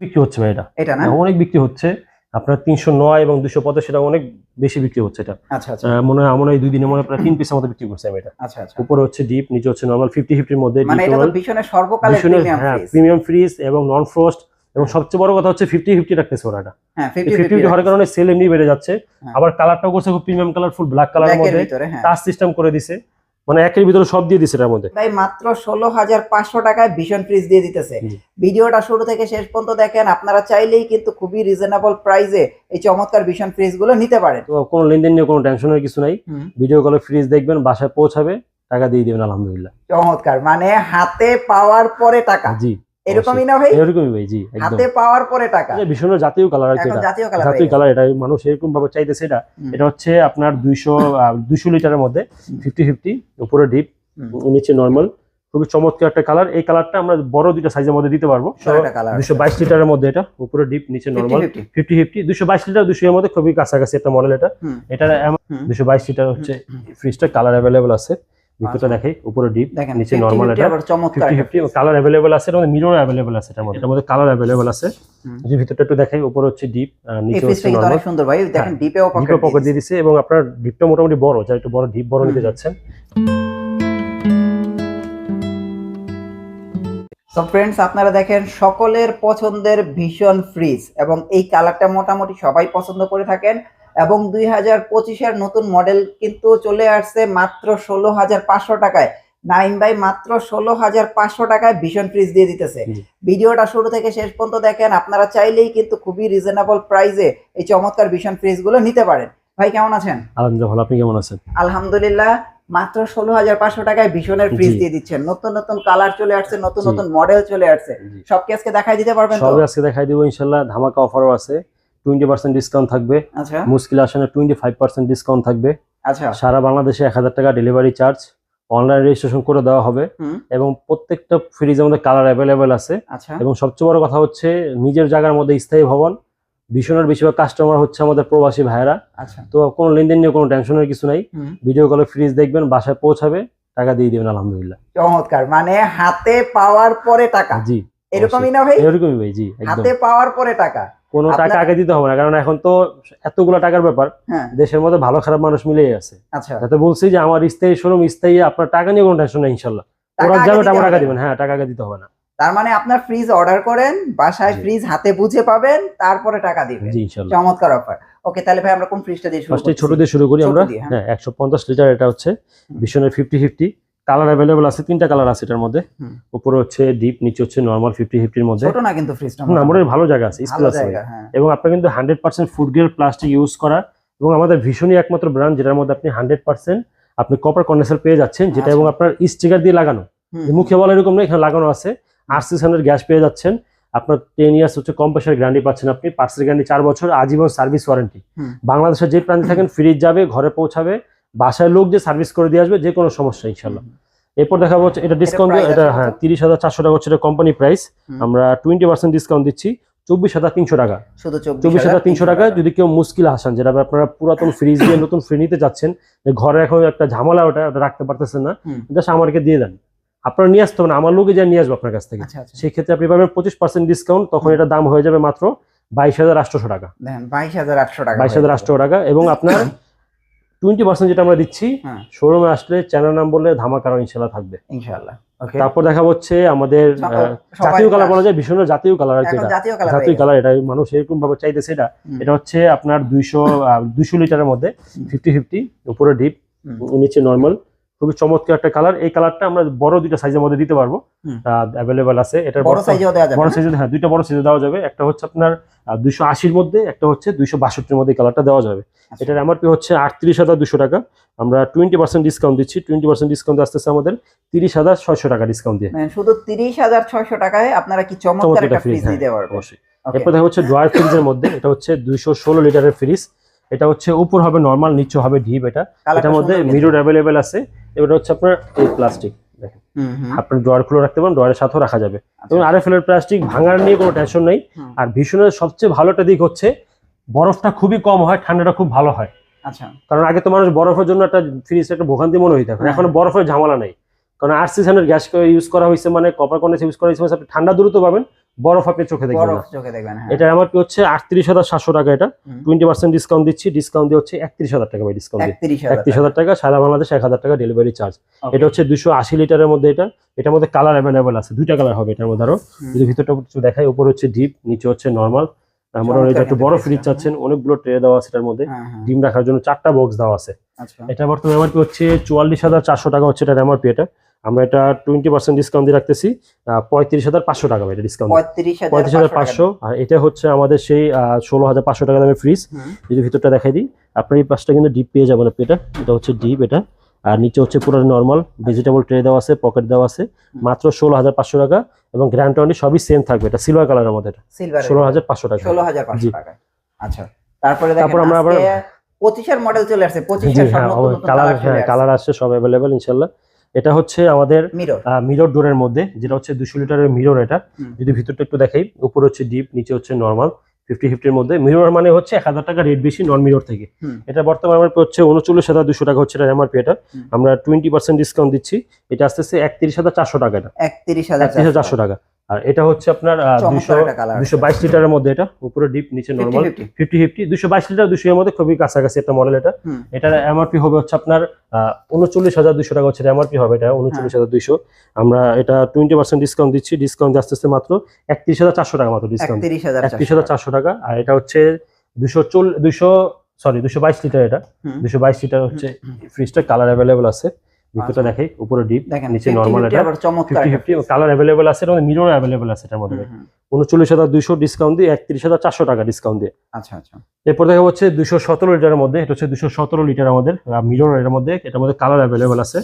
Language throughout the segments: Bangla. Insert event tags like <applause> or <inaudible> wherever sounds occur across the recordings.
বিক্রি হচ্ছে ভাই এটা। এটা না? অনেক বিক্রি হচ্ছে। আপনার তিনশো নয় এবং দুশো পঞ্চাশ সেটা অনেক বেশি বিক্রি হচ্ছে এটা। আচ্ছা আচ্ছা। মনে হয় আমরা এই দুই দিনে মনে হয় প্রায় তিন পিসের মতো বিক্রি করছি আমি এটা। আচ্ছা আচ্ছা। উপরে হচ্ছে ডিপ নিচে হচ্ছে নর্মাল ফিফটি ফিফটির মধ্যে মানে প্রিমিয়াম হ্যাঁ ফ্রিজ প্রিমিয়াম ফ্রিজ এবং নন ফ্রস্ট এবং সবচেয়ে বড় কথা হচ্ছে ফিফটি ফিফটি রাখতেছে ওরা এটা। হ্যাঁ ফিফটি ফিফটি হওয়ার কারণে সেল এমনি বেড়ে যাচ্ছে। হ্যাঁ। আবার কালারটাও করছে খুব প্রিমিয়াম কালার ফুল ব্ল্যাক কালারের ব্ল্যাকের মধ্যে। হ্যাঁ। টাচ সিস্টেম করে দিছে। মানে একের ভিতরে সব দিয়ে দিছে এর মধ্যে। ভাই মাত্র ষোলো হাজার পাঁচশো টাকায় ভীষণ ফ্রিজ দিয়ে দিতেছে। ভিডিওটা শুরু থেকে শেষ পর্যন্ত দেখেন আপনারা চাইলেই কিন্তু খুবই রিজনেবল প্রাইসে এই চমৎকার ভীষণ ফ্রিজগুলো নিতে পারেন। তো কোনো লেনদেন নিয়ে কোনো টেনশনের কিছু নাই। ভিডিও কলে ফ্রিজ দেখবেন বাসায় পৌঁছাবে টাকা দিয়ে দিবেন আলহামদুলিল্লাহ। চমৎকার মানে হাতে পাওয়ার পরে টাকা। জি। এরকমই না ভাই? এরকমই ভাই জি হাতে পাওয়ার পরে টাকা। এটা ভীষণ জাতীয় কালার কি এটা। জাতীয় কালার জাতীয় কালার এটা মানুষ এরকম ভাবে চাইতেছে এটা। এটা হচ্ছে আপনার দুইশো দুইশো লিটারের মধ্যে ফিফটি ফিফটি উপরে ডিপ নিচে নর্মাল খুবই চমৎকার একটা কালার এই কালারটা আমরা বড় দুইটা সাইজের মধ্যে দিতে পারব। দুশো বাইশ লিটারের মধ্যে এটা উপরে ডিপ নিচে নর্মাল ফিফটি ফিফটি দুশো বাইশ লিটার দুশো এর মধ্যে খুবই কাছাকাছি একটা মডেল এটা। এটা। দুশো বাইশ লিটার হচ্ছে ফ্রিজটা কালার অ্যাভেলেবল আছে। ভিতরটা। দেখাই উপরে ডিপ নিচে 50 নর্মাল 50 এটা। চমৎকার। কালার অ্যাভেলেবল আছে এবং মিরর অ্যাভেলেবল আছে এটার মধ্যে। এটার মধ্যে কালার অ্যাভেলেবল আছে। যে ভিতরটা একটু দেখাই উপরে হচ্ছে ডিপ নিচে হচ্ছে নর্মাল অনেক সুন্দর ভাই। দেখেন ডিপেও ডিপে পকেট দিয়ে দিছে এবং আপনার ডিপটা মোটামুটি বড় যারা একটু বড় ডিপ বড় নিতে যাচ্ছেন। তো ফ্রেন্ডস আপনারা দেখেন সকলের পছন্দের ভীষণ ফ্রিজ এবং এই কালারটা মোটামুটি সবাই পছন্দ করে থাকেন। এবং দুই হাজার পঁচিশের নতুন মডেল কিন্তু চলে আসছে মাত্র ষোলো হাজার পাঁচশো টাকায়। নাইন বাই মাত্র ষোলো হাজার পাঁচশো টাকায় ভীষণ ফ্রিজ দিয়ে দিতেছে। ভিডিওটা শুরু থেকে শেষ পর্যন্ত দেখেন আপনারা চাইলেই কিন্তু খুবই রিজনেবল প্রাইসে এই চমৎকার ভীষণ ফ্রিজগুলো নিতে পারেন। ভাই কেমন আছেন? আলহামদুলিল্লাহ আপনি কেমন আছেন? আলহামদুলিল্লাহ মাত্র ষোলো হাজার পাঁচশো টাকায় ভীষণের ফ্রিজ দিয়ে দিচ্ছেন। নতুন নতুন কালার চলে আসছে নতুন নতুন মডেল চলে আসছে। সব কি আজকে দেখাই দিতে পারবেন তো? সবে আজকে দেখাই দিব ইনশাল্লাহ। ধামাকা অফারও আছে। টোয়েন্টি পার্সেন্ট ডিসকাউন্ট থাকবে। আচ্ছা। মুশকিল আসনে টোয়েন্টি ফাইভ পার্সেন্ট ডিসকাউন্ট থাকবে। আচ্ছা। সারা বাংলাদেশে এক হাজার টাকা ডেলিভারি চার্জ অনলাইন রেজিস্ট্রেশন করে দেওয়া হবে। এবং প্রত্যেকটা ফ্রিজের মধ্যে কালার অ্যাভেলেবেল আছে। আচ্ছা। এবং সবচেয়ে বড় কথা হচ্ছে নিজের জায়গার মধ্যে স্থায়ী ভবন। ভীষণের বেশিরভাগ কাস্টমার হচ্ছে আমাদের প্রবাসী ভাইয়েরা। আচ্ছা। তো কোনো লেনদেন নিয়ে কোনো টেনশনের কিছু নাই। ভিডিও কলে ফ্রিজ দেখবেন বাসায় পৌঁছাবে টাকা দিয়ে দিবেন আলহামদুলিল্লাহ। চমৎকার। মানে হাতে পাওয়ার পরে টাকা। জি এরকমই না ভাই? এরকমই ভাই জি হাতে পাওয়ার পরে টাকা। কোনো টাকা আগে দিতে হবে না কারণ এখন তো এতগুলো টাকার ব্যাপার হ্যাঁ। দেশের মধ্যে ভালো খারাপ মানুষ মিলেই আছে। আচ্ছা। বলছি যে আমার স্থায়ী শোরুম স্থায়ী আপনার টাকা নিয়ে কোনো টেনশন নেই ইনশাল্লাহ। ওরা যাবে টাকা টাকা দিবেন হ্যাঁ টাকা আগে দিতে হবে না। তার মানে আপনার ফ্রিজ অর্ডার করেন বাসায়। ফ্রিজ হাতে বুঝে পাবেন তারপরে টাকা দিবেন। চমৎকার অফার ওকে তাহলে ভাই আমরা কোন ফ্রিজটা দিয়ে শুরু ফার্স্টে ছোট দিয়ে শুরু করি আমরা। হ্যাঁ। হ্যাঁ একশো পঞ্চাশ লিটার এটা হচ্ছে। ভীষণের ফিফটি ফিফটি কালার অ্যাভেলেবল আছে তিনটা কালার আছে এটার মধ্যে। উপরে হচ্ছে ডিপ নিচে হচ্ছে নর্মাল ফিফটি ফিফটির মধ্যে। ছোট না কিন্তু ফ্রিজটা না আমাদের ভালো জায়গা আছে স্পেস আছে। হ্যাঁ। এবং আপনার কিন্তু hundred percent food grade plastic use করা এবং আমাদের ভীষণই একমাত্র ব্র্যান্ড যেটার মধ্যে আপনি হান্ড্রেড পার্সেন্ট আপনি কপার কন্ডেন্সার পেয়ে যাচ্ছেন যেটা আচ্ছা। এবং আপনার স্টিকার দিয়ে লাগানো। মুখে বলা এরকম না এখানে লাগানো আছে। আরসি হান্ড্রেড গ্যাস পেয়ে যাচ্ছেন। আপনার টেন ইয়ার্স হচ্ছে কম প্রেশার গ্যারান্টি পাচ্ছেন আপনি। পার্সেল গ্যারান্টি চার বছর আজীবন সার্ভিস ওয়ারেন্টি। বাংলাদেশের যে প্রান্তে থাকেন <coughs> ফ্রিজ যাবে ঘরে পৌঁছাবে। বাসায় লোক যে সার্ভিস করে দিয়ে আসবে যে কোনো সমস্যা ইনশাল্লাহ এরপর দেখা হচ্ছে এটা ডিসকাউন্ট এটা হ্যাঁ তিরিশ হাজার চারশো টাকা হচ্ছে এটা কোম্পানি প্রাইস আমরা টোয়েন্টি পার্সেন্ট ডিসকাউন্ট দিচ্ছি চব্বিশ হাজার তিনশো টাকা। চব্বিশ হাজার তিনশো টাকা যদি কেউ মুশকিল হাসান যেটা আপনারা পুরাতন ফ্রিজ দিয়ে নতুন ফ্রি নিতে চাচ্ছেন যে ঘরে এখন একটা ঝামেলা ওটা ওটা রাখতে পারতেছেন না। জাস্ট আমাকে দিয়ে দেন। আপনারা নিয়ে আসতে হবে না আমার লোকে যা নিয়ে আসব আপনার কাছ থেকে। আচ্ছা আচ্ছা। সেই ক্ষেত্রে আপনি পাবেন পঁচিশ পার্সেন্ট ডিসকাউন্ট তখন এটা দাম হয়ে যাবে মাত্র বাইশ হাজার আটশোশো টাকা। বাইশ হাজার আটশো টাকা বাইশ হাজার আটশো টাকা এবং আপনার <coughs> টোয়েন্টি পার্সেন্ট যেটা আমরা দিচ্ছি হ্যাঁ। শোরুমে আসলে চ্যানেল নাম বললে ধামাকার ইনশাল্লাহ থাকবে। ইনশাল্লাহ তারপর দেখা হচ্ছে আমাদের জাতীয় কালার বলা যায় ভীষণ জাতীয় কালার আর কি জাতীয় কালার এটা মানুষ এরকম ভাবে চাইতেছে এটা। এটা হচ্ছে আপনার দুইশো দুইশো লিটারের মধ্যে ফিফটি ফিফটি উপরে ডিপ নিচে নর্মাল খুবই চমৎকার একটা কালার এই কালারটা আমরা বড় দুইটা সাইজের মধ্যে দিতে পারব। অ্যাভেলেবেল আছে। এটার বড় সাইজেও দেওয়া যাবে বড় সাইজে হ্যাঁ দুইটা বড় সাইজে দেওয়া যাবে। একটা হচ্ছে আপনার দুইশো আশির মধ্যে একটা হচ্ছে দুইশো বাষট্টির মধ্যে কালারটা দেওয়া যাবে। আচ্ছা। এটার এমআরপি হচ্ছে আটত্রিশ হাজার দুশো টাকা। আমরা টোয়েন্টি পার্সেন্ট ডিসকাউন্ট দিচ্ছি। টোয়েন্টি পার্সেন্ট ডিসকাউন্ট আসতেছে আমাদের তিরিশ হাজার ছয়শো টাকা ডিসকাউন্ট দিয়ে। মানে শুধু তিরিশ হাজার ছয়শো টাকায় আপনারা কি চমৎকার একটা ফ্রিজ দিতে পারবেন অবশ্যই। এরপর দেখা হচ্ছে ড্রয়ার ফ্রিজের মধ্যে। এটা হচ্ছে দুইশো ষোলো লিটারের ফ্রিজ এটা হচ্ছে উপর হবে নর্মাল নিচে হবে ডিপ এটা। এটার মধ্যে মিরর অ্যাভেলেবেল আছে। এবার হচ্ছে আপনার এই প্লাস্টিক দেখেন। আপনার ড্রয়ার খুলে রাখতে পারেন ড্রয়ারের সাথেও রাখা যাবে। আচ্ছা। এবং আরএফএল এর প্লাস্টিক ভাঙার নিয়ে কোনো টেনশন নেই। আর ভীষণের সবচেয়ে ভালো একটা দিক হচ্ছে বরফটা খুবই কম হয় ঠান্ডাটা খুব ভালো হয়। আচ্ছা। কারণ আগে তো মানুষ বরফের জন্য একটা ফ্রিজ একটা ভোগান্তি মনে হইতে এখন হ্যাঁ। এখন বরফের ঝামেলা নাই। কারণ আর সিজনের গ্যাস ইউজ করা হয়েছে মানে কপার কন্ডেন্স ইউজ করা হয়েছে মানে আপনি ঠান্ডা দ্রুত পাবেন বরফ আপনি চোখে দেখবেন বরফ চোখে দেখবেন হ্যাঁ। এটা আমার কি হচ্ছে আটত্রিশ হাজার সাতশো টাকা এটা। হুম। টোয়েন্টি পার্সেন্ট ডিসকাউন্ট দিচ্ছি ডিসকাউন্ট দিয়ে হচ্ছে একত্রিশ হাজার টাকা ভাই ডিসকাউন্ট দিয়ে। একত্রিশ হাজার একত্রিশ হাজার টাকা সারা বাংলাদেশ এক হাজার টাকা ডেলিভারি চার্জ এটা হচ্ছে দুশো আশি লিটারের মধ্যে এটা। এটার মধ্যে কালার অ্যাভেলেবেল আছে দুইটা কালার হবে এটার মধ্যে আরও। যদি ভিতরটা কিছু দেখাই উপরে হচ্ছে ডিপ নিচে হচ্ছে নর্মাল মোটামুটি একটু বড় ফ্রিজ চাচ্ছেন অনেকগুলো ট্রে দেওয়া আছে এটার মধ্যে। হ্যাঁ হ্যাঁ। ডিম রাখার জন্য চারটা বক্স দেওয়া আছে। আচ্ছা। এটা বর্তমানে এমআরপি হচ্ছে চুয়াল্লিশ হাজার চারশো টাকা হচ্ছে এটা এমআরপি এটা। আমরা এটা টোয়েন্টি পার্সেন্ট ডিসকাউন্ট দিয়ে রাখতেছি পঁয়ত্রিশ হাজার পাঁচশো টাকা এটা ডিসকাউন্ট পঁয়ত্রিশ হাজার পাঁচশো আর এটা হচ্ছে আমাদের সেই ষোলো হাজার পাঁচশো টাকা দামের ফ্রিজ যদি ভিতরটা দেখাই দিই আপনার এই পাশটা কিন্তু ডিপ পেয়ে যাবেন আপনি এটা। এটা হচ্ছে ডিপ এটা। আর নিচে হচ্ছে পুরো নর্মাল ভেজিটেবল ট্রে দেওয়া আছে পকেট দেওয়া আছে। মাত্র ষোলো হাজার পাঁচশো টাকা এবং গ্র্যান্ড ওয়ারেন্টি সবই সেম থাকবে। এটা সিলভার কালারের মধ্যে এটা। ষোলো হাজার পাঁচশো টাকা। ষোলো হাজার পাঁচশো টাকা আচ্ছা। তারপরে তারপর আমরা আবার- পঁচিশের মডেল চলে আসছে। পঁচিশের হ্যাঁ কালার হ্যাঁ কালার আসছে। সব অ্যাভেলেবেল ইনশাল্লাহ। এটা হচ্ছে আমাদের মিরর মিরর ডোরের মধ্যে যেটা হচ্ছে দুশো লিটারের মিরর এটা। যদি ভিতরটা একটু দেখাই উপরে হচ্ছে ডিপ নিচে হচ্ছে নর্মাল ফিফটি ফিফটির মধ্যে। মিরর মানে হচ্ছে এক হাজার টাকা রেট বেশি নন মিরর থেকে। এটা বর্তমানে আমার হচ্ছে উনচল্লিশ হাজার দুশো টাকা হচ্ছে এটা এমআরপি এটা। আমরা টোয়েন্টি পার্সেন্ট ডিসকাউন্ট দিচ্ছি। এটা আস্তে আস্তে একত্রিশ হাজার চারশো টাকা এটা। একত্রিশ হাজার চারশো। টাকা। আর এটা হচ্ছে আপনার দুশো দুশো বাইশ লিটারের মধ্যে এটা উপরে ডিপ নিচে নর্মাল ফিফটি ফিফটি দুশো বাইশ লিটার দুশো এর মধ্যে খুবই কাছাকাছি একটা মডেল এটা। এটার এমআরপি হবে হচ্ছে আপনার উনচল্লিশ হাজার দুশো টাকা হচ্ছে এমআরপি হবে এটা উনচল্লিশ হাজার দুইশো। আমরা এটা টোয়েন্টি পার্সেন্ট ডিসকাউন্ট দিচ্ছি ডিসকাউন্ট আস্তে আস্তে মাত্র একত্রিশ হাজার চারশো টাকা মাত্র ডিসকাউন্ট একত্রিশ হাজার চারশো টাকা। আর এটা হচ্ছে দুশো চল দুশো সরি দুশো বাইশ লিটার এটা। দুশো বাইশ লিটার হচ্ছে ফ্রিজটা কালার অ্যাভেলেবেল আছে। ভিতরটা। দেখাই উপরে ডিপ নিচে নর্মাল এটা। চমৎকার কালার অ্যাভেলেবেল আছে এবং মিরর অ্যাভেলেবেল আছে এটার মধ্যে। উনচল্লিশ হাজার দুইশো ডিসকাউন্ট দিয়ে একত্রিশ হাজার চারশো টাকা ডিসকাউন্ট দিয়ে। আচ্ছা আচ্ছা। এরপর দেখা হচ্ছে দুশো সতেরো লিটারের মধ্যে এটা হচ্ছে দুশো সতেরো লিটার আমাদের মিরর এর মধ্যে এটার মধ্যে কালার অ্যাভেলেবেল আছে।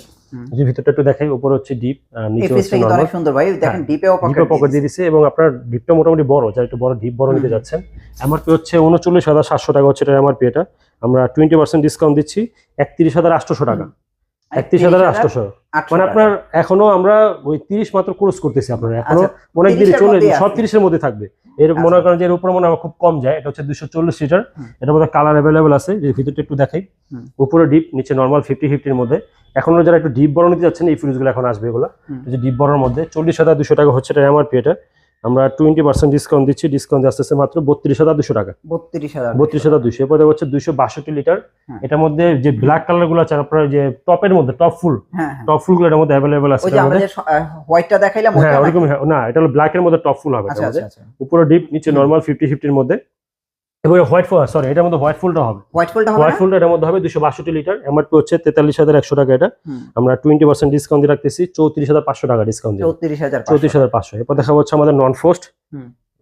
যদি ভিতরটা একটু দেখাই উপরে হচ্ছে ডিপ নিচে হচ্ছে সুন্দর ভাই দেখেন ডিপেও ডিপে পকেট দিয়ে দিচ্ছে এবং আপনার ডিপটা মোটামুটি বড় যারা একটু বড় ডিপ বড় নিতে। যাচ্ছেন এমআরপি হচ্ছে উনচল্লিশ হাজার সাতশো টাকা হচ্ছে এটা এমআরপি এটা। আমরা টোয়েন্টি পার্সেন্ট ডিসকাউন্ট দিচ্ছি একত্রিশ হাজার আটশোশো টাকা। একত্রিশ হাজার আটশোশো মানে আপনার এখনও আমরা ওই তিরিশ মাত্র ক্রস করতেছি আপনার। এখনও আচ্ছা, অনেক দিন 30 এর চলে মধ্যেই সব আছে। তিরিশের মধ্যে থাকবে। এর আচ্ছা। মনে করেন যে এর উপরে মনে খুব কম যায় এটা হচ্ছে দুশো চল্লিশ লিটার হুম। এটার মধ্যে কালার অ্যাভেলেবেল আছে যে ভিতরটা একটু দেখাই। উপরে ডিপ নিচে নর্মাল ফিফটি ফিফটির মধ্যে। এখনও যারা একটু ডিপ বড় নিতে যাচ্ছেন এই ফ্রিজগুলো এখন আসবে এগুলো। ডিপ বড়ের মধ্যে চল্লিশ হাজার দুশো টাকা হচ্ছে এটা এমআরপি এটা আমরা টোয়েন্টি পার্সেন্ট ডিসকাউন্ট দিচ্ছি ডিসকাউন্ট আসতেছে আসতে মাত্র বত্রিশ হাজার দুশো টাকা। বত্রিশ হাজার বত্রিশ হাজার দুশো এরপরে হচ্ছে দুশো বাষট্টি লিটার। হ্যাঁ। এটার মধ্যে যে ব্ল্যাক কালারগুলো আছে আপনার যে টপের মধ্যে টপ ফুল টপ ফুলগুলো এটার মধ্যে অ্যাভেলেবেল আছে হোয়াইটটা দেখাইলাম হ্যাঁ ওরকম হ্যাঁ, না এটা হলো ব্ল্যাক এর মধ্যে টপ ফুল হবে আচ্ছা আচ্ছা আচ্ছা। উপরে ডিপ নিচে। নর্মাল ফিফটি ফিফটির মধ্যে। এবং হোয়াইট ফুল সরি এটার মধ্যে হোয়াইট ফুলটা হবে। হোয়াইট ফুলটা হবে হোয়াইট ফুলটা এটার মধ্যে হবে দুশো বাষট্টি লিটার এমআরপি হচ্ছে তেতাল্লিশ হাজার একশো টাকা এটা। আমরা টোয়েন্টি পার্সেন্ট ডিসকাউন্ট দিয়ে রাখতেছি চৌত্রিশ হাজার পাঁচশো টাকা ডিসকাউন্ট দিয়ে। চৌত্রিশ হাজার চৌত্রিশ হাজার পাঁচশো। এরপর দেখা হচ্ছে আমাদের নন ফোস্ট।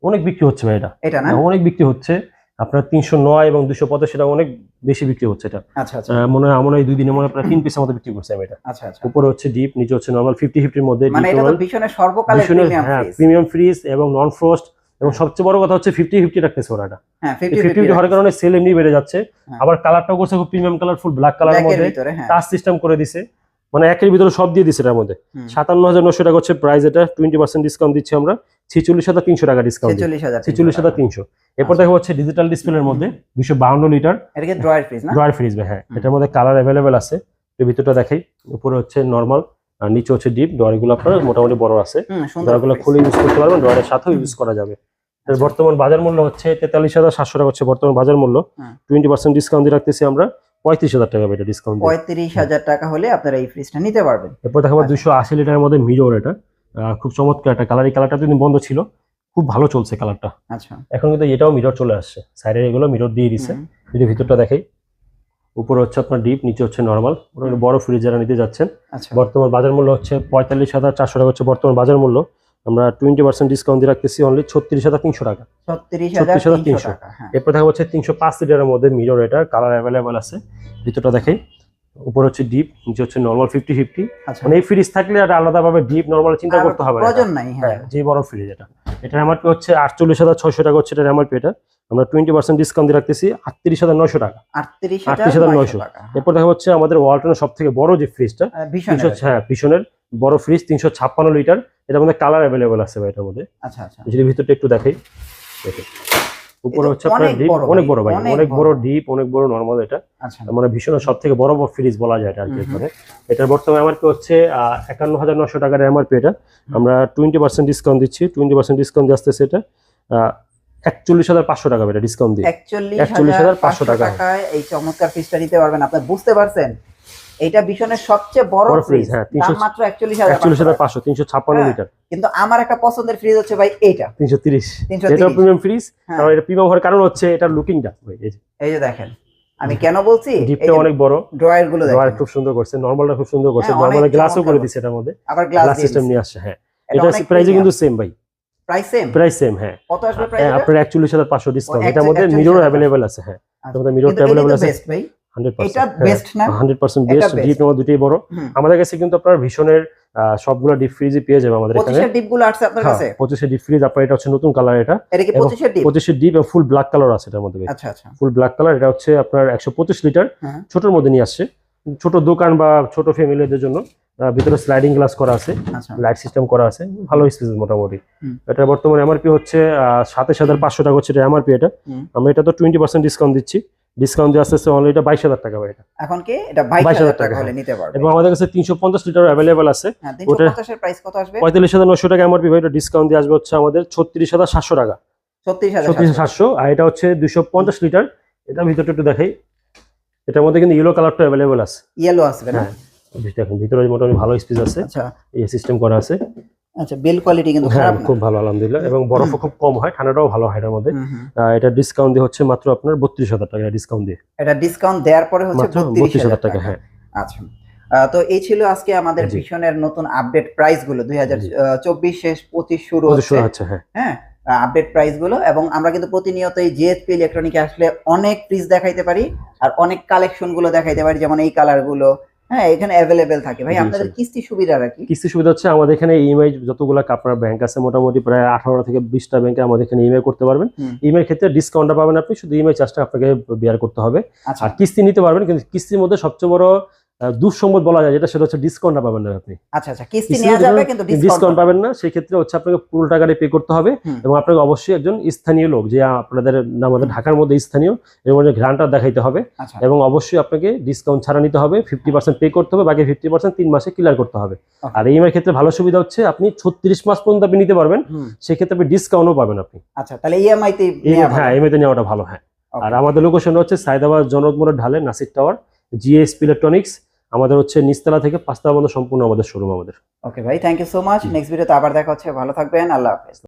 অনেক বিক্রি হচ্ছে ভাই এটা। এটা না? অনেক বিক্রি হচ্ছে। আপনার তিনশো নয় এবং দুশো পঁচাশি সেটা অনেক বেশি বিক্রি হচ্ছে এটা। আচ্ছা আচ্ছা। মনে হয় আমার এই দুই দিনে মনে হয় প্রায় তিন পিসের মতো বিক্রি করছে আমি এটা। আচ্ছা আচ্ছা। উপরে হচ্ছে ডিপ নিচে হচ্ছে নর্মাল ফিফটি ফিফটির মধ্যে মানে এটা তো সর্বকালের প্রিমিয়াম হ্যাঁ ফ্রিজ প্রিমিয়াম ফ্রিজ এবং নন ফ্রস্ট এবং সবচেয়ে বড় কথা হচ্ছে ফিফটি ফিফটি রাখতেছে ওরা এটা হ্যাঁ ফিফটি 50 ফিফটি হওয়ার কারণে সেল এমনি বেড়ে যাচ্ছে। হ্যাঁ। আবার কালারটাও করছে খুব প্রিমিয়াম কালার ফুল ব্ল্যাক কালারের মধ্যে। হ্যাঁ। টাচ সিস্টেম করে দিছে। মানে একের ভিতরে সব দিয়ে এটার মধ্যে। সাতান্ন হাজার নশো টাকা হচ্ছে প্রাইস এটা টোয়েন্টি পার্সেন্ট ডিসকাউন্ট দিচ্ছি আমরা। ছিচল্লিশ হাজার তিনশো টাকা ডিসকাউন্ট ছেচল্লিশ হাজার তিনশো এরপর আচ্ছা। দেখা হচ্ছে ডিজিটাল ডিসপ্লের মধ্যে দুশো বাউন্ন litre drawer fridge drawer fridge হ্যাঁ। এটার মধ্যে কালার অ্যাভেলেবেল আছে। ভিতরটা দেখাই। উপরে হচ্ছে নর্মাল আর নিচে হচ্ছে ডিপ ড্রয়ারগুলো আপনার মোটামুটি বড় আছে। সুন্দর খুলে ইউজ করতে পারবেন ড্রয়ারের সাথেও ইউজ করা যাবে। এর বর্তমান বাজার মূল্য হচ্ছে তেতাল্লিশ হাজার সাতশো টাকা হচ্ছে বর্তমান বাজার মূল্য। টোয়েন্টি পার্সেন্ট ডিসকাউন্ট দিয়ে রাখতেছি আমরা। পঁয়ত্রিশ হাজার টাকা এটা ডিসকাউন্ট পঁয়ত্রিশ হাজার টাকা হলে আপনারা এই ফ্রিজটা নিতে পারবেন। এরপর দেখাবো আচ্ছা। দুশো আশি লিটারের মধ্যে মিরর এটা। খুব চমৎকার একটা কালার এই কালারটা দুদিন বন্ধ ছিল। খুব ভালো চলছে কালারটা আচ্ছা। এখন কিন্তু এটাও মিরর চলে আসছে। সাইডের এগুলো মিরর দিয়ে দিছে। যদি ভিতরটা দেখাই। উপরে হচ্ছে আপনার ডিপ নিচে হচ্ছে নর্মাল মোটামুটি বড় ফ্রিজ যারা নিতে যাচ্ছেন। আচ্ছা। বর্তমান বাজার মূল্য হচ্ছে পঁয়তাল্লিশ হাজার চারশো টাকা হচ্ছে বর্তমান বাজার মূল্য। আমরা টোয়েন্টি পার্সেন্ট ডিসকাউন্ট দিয়ে রাখতেছি অনলি ছত্রিশ হাজার তিনশো টাকা। ছত্রিশ হাজার তিনশো। হ্যাঁ। এরপর দেখা হচ্ছে তিনশো পাঁচ লিটারের মধ্যে মিরর এটা কালার অ্যাভেলেবেল আছে। ভিতরটা দেখাই। উপরে হচ্ছে ডিপ নিচে হচ্ছে নর্মাল ফিফটি ফিফটি মানে এই ফ্রিজ থাকলে আর আলাদাভাবে ডিপ নর্মাল চিন্তা করতে হবে না প্রয়োজন নাই হ্যাঁ। হ্যাঁ যে বড় ফ্রিজ এটা। এটার এমআরপি হচ্ছে আটচল্লিশ হাজার ছয়শো টাকা হচ্ছে এটার এমআরপি এটা। আমরা টোয়েন্টি পার্সেন্ট ডিসকাউন্ট দিয়ে রাখতেছি আটত্রিশ হাজার নয়শো টাকা। আটত্রিশ হাজার নয়শো টাকা। হ্যাঁ। এরপর দেখা হচ্ছে আমাদের ওয়ালটনের সব থেকে বড় যে ফ্রিজটা তিনশো হ্যাঁ পিছনের বড় ফ্রিজ তিনশো ছাপ্পান্ন লিটার এটার মধ্যে কালার অ্যাভেলেবেল আছে ভাই এটার মধ্যে। আচ্ছা আচ্ছা। যদি ভিতরটা একটু দেখাই উপরে হচ্ছে আপনার ডিপ অনেক বড় ভাই অনেক বড়। ডিপ অনেক বড় নর্মাল এটা। আচ্ছা। মানে ভীষণ সব থেকে বড় বড় ফ্রিজ বলা যায় এটা আর কি এটার বর্তমানে এমআরপি হচ্ছে একান্ন হাজার নশো টাকার এমআরপি এটা। আমরা টোয়েন্টি পার্সেন্ট ডিসকাউন্ট দিচ্ছি টোয়েন্টি পার্সেন্ট ডিসকাউন্ট দিয়ে আসতেছে এটা। একচল্লিশ হাজার পাঁচশো টাকা এটা ডিসকাউন্ট দিয়ে। একচল্লিশ 41,500 হাজার পাঁচশো টাকা। এই চমৎকার ফ্রিজটা নিতে পারবেন। আপনি বুঝতে পারছেন? এটা ভীষণের সবচেয়ে বড় ফ্রিজ হ্যাঁ, মাত্র একচল্লিশ হাজার একচল্লিশ হাজার পাঁচশো তিনশো ছাপ্পান্ন হ্যাঁ, লিটার কিন্তু আমার একটা পছন্দের ফ্রিজ হচ্ছে ভাই এইটা। তিনশো তিরিশ। 330 এটা প্রিমিয়াম ফ্রিজ হ্যাঁ। কারণ এটা প্রিমিয়াম হওয়ার কারণ হচ্ছে এটার লুকিংটা এই যে। দেখেন আমি কেন বলছি? ডিপটা অনেক বড়। ড্রয়ারগুলো ড্রয়ার খুব সুন্দর করছে নর্মালটা খুব সুন্দর করছে। হ্যাঁ, নর্মাল গ্লাসও করে। দিচ্ছে এটার মধ্যে। আবার গ্লাস সিস্টেম নিয়ে আসছে হ্যাঁ। এটা প্রাইসে কিন্তু সেম ভাই। প্রাইস সেম প্রাইস সেম হ্যাঁ। কত আসবে প্রাইস হ্যাঁ, আপনার ডিসকাউন্ট এটার মধ্যে মিরর। অ্যাভেলেবেল আছে হ্যাঁ। মধ্যে মিরর অ্যাভেলেবেল আছে। বেস্ট ভাই এটা বেস্ট না? হান্ড্রেড পার্সেন্ট এটা বেস্ট ডিপ নেওয়া দুটোই বড়। আমাদের কাছে কিন্তু আপনার ভীষণের সবগুলো ডিপ ফ্রিজই পেয়ে যাবে আমাদের এখানে। পঁচিশের ডিপগুলো আসছে আপনার হ্যাঁ কাছে? পঁচিশের ডিপ ফ্রিজ আপনার এটা হচ্ছে নতুন কালার এটা। এটা কি এবং পঁচিশের ডিপ পঁচিশের ডিপ এবং ফুল ব্ল্যাক কালার আছে এটার মধ্যে আচ্ছা আচ্ছা। ফুল ব্ল্যাক কালার এটা হচ্ছে আপনার একশো পঁচিশ লিটার হ্যাঁ। ছোটোর মধ্যে নিয়ে আসছে। ছোট দোকান বা ছোট ফ্যামিলিদের জন্য। ভিতরে স্লাইডিং গ্লাস করা আছে আচ্ছা। লাইট সিস্টেম করা আছে ভালো স্পেস মোটামুটি। এটা বর্তমানে এমআরপি হচ্ছে সাতাশ হাজার পাঁচশো টাকা হচ্ছে এটা এমআরপি এটা। আমরা এটা তো টোয়েন্টি পার্সেন্ট ডিসকাউন্ট দিচ্ছি। ডিসকাউন্ট দিয়ে আসতে অনলি এটা বাইশ হাজার টাকা এটা। এখন কি? এটা বাইশ 22,000 হাজার টাকা হলে নিতে পারবে। এবং আমাদের কাছে তিনশো পঞ্চাশ লিটার অ্যাভেলেবেল আছে। হ্যাঁ ওটা- প্রাইস কত আসবে? পঁয়তাল্লিশ হাজার নশো টাকা এমআরপি ভাই এটা ডিসকাউন্ট দিয়ে আসবে হচ্ছে আমাদের ছত্রিশ হাজার সাতশো টাকা। ছত্রিশ হাজার সাতশো। আর এটা হচ্ছে দুশো পঞ্চাশ লিটার এটা ভিতরটা একটু দেখাই। এটার মধ্যে কিন্তু ইয়েলো কালারটা অ্যাভেলেবেল আছে। ইয়েলো আসবে না? হ্যাঁ। দেখুন ভিতরে মোটামুটি ভালো স্পেস আছে। আচ্ছা। এই সিস্টেম করা আছে। আচ্ছা বিল কোয়ালিটি কিন্তু হ্যাঁ খারাপ খুব ভালো আলহামদুলিল্লাহ। এবং বরফও খুব কম হয় ঠান্ডাটাও ভালো হয় এটার মধ্যে। এটা ডিসকাউন্ট দিয়ে হচ্ছে মাত্র আপনার বত্রিশ হাজার টাকা ডিসকাউন্ট দিয়ে। এটা ডিসকাউন্ট দেওয়ার পরে হচ্ছে বত্রিশ হাজার টাকা হ্যাঁ। আচ্ছা। তো এই ছিল আজকে আমাদের। ভীষণের নতুন আপডেট প্রাইসগুলো। দুই হাজার। চব্বিশ শেষ পঁচিশ শুরু হচ্ছে। হ্যাঁ। হ্যাঁ আপডেট প্রাইসগুলো। এবং আমরা কিন্তু প্রতিনিয়ত এই জিএসপি ইলেকট্রনিকে আসলে অনেক ফ্রিজ দেখাইতে পারি। আর অনেক কালেকশনগুলো দেখাইতে পারি। যেমন এই কালারগুলো হ্যাঁ এখানে অ্যাভেলেবেল থাকে। ভাই আপনাদের কিস্তি সুবিধাটা কি কিস্তি সুবিধা হচ্ছে আমাদের এখানে ইএমআই যতগুলো আপনার ব্যাংক আছে মোটামুটি প্রায় আঠারো থেকে বিশটা ব্যাংকে আমাদের এখানে ইএমআই করতে পারবেন। ইএমআই ক্ষেত্রে ডিসকাউন্টটা পাবেন আপনি শুধু ইএমআই চার্জটা আপনাকে বিয়ার করতে হবে। আচ্ছা। আর কিস্তি নিতে পারবেন কিন্তু কিস্তির মধ্যে সবচেয়ে বড় দুঃসম্মত বলা যায় যেটা সেটা হচ্ছে ডিসকাউন্টটা পাবেন না আপনি। আচ্ছা আচ্ছা কিস্তি নেওয়া যাবে কিন্তু ডিসকাউন্ট ডিসকাউন্ট পাবেন না সেই ক্ষেত্রে হচ্ছে আপনাকে পুরো টাকাটা পে করতে হবে এবং আপনাকে অবশ্যই একজন স্থানীয় লোক যে আপনাদের আমাদের ঢাকার মধ্যে স্থানীয় এবং গ্রান্টার দেখাইতে হবে আচ্ছা। এবং অবশ্যই আপনাকে ডিসকাউন্ট ছাড়া নিতে হবে ফিফটি পার্সেন্ট পে করতে হবে বাকি ফিফটি পার্সেন্ট তিন মাসে ক্লিয়ার করতে হবে। আর ইএমআই ক্ষেত্রে ভালো সুবিধা হচ্ছে আপনি ছত্রিশ মাস পর্যন্ত আপনি নিতে পারবেন সেক্ষেত্রে আপনি ডিসকাউন্টও পাবেন আপনি। আচ্ছা তাহলে ইএমআই তে এই- নেওয়া হ্যাঁ। ইএমআইতে নেওয়াটা ভালো হ্যাঁ। আর আমাদের লোকেশন হচ্ছে সাইদাবাদ জনক মোড়ের ঢালে নাসিক টাওয়ার। জিএসপি ইলেকট্রনিক্স আমাদের হচ্ছে নিচতলা থেকে পাঁচতলা পর্যন্ত সম্পূর্ণ আমাদের শোরুম আমাদের। ওকে ভাই thank you so much next ভিডিওতে আবার দেখা হচ্ছে। ভালো থাকবেন। আল্লাহ হাফেজ।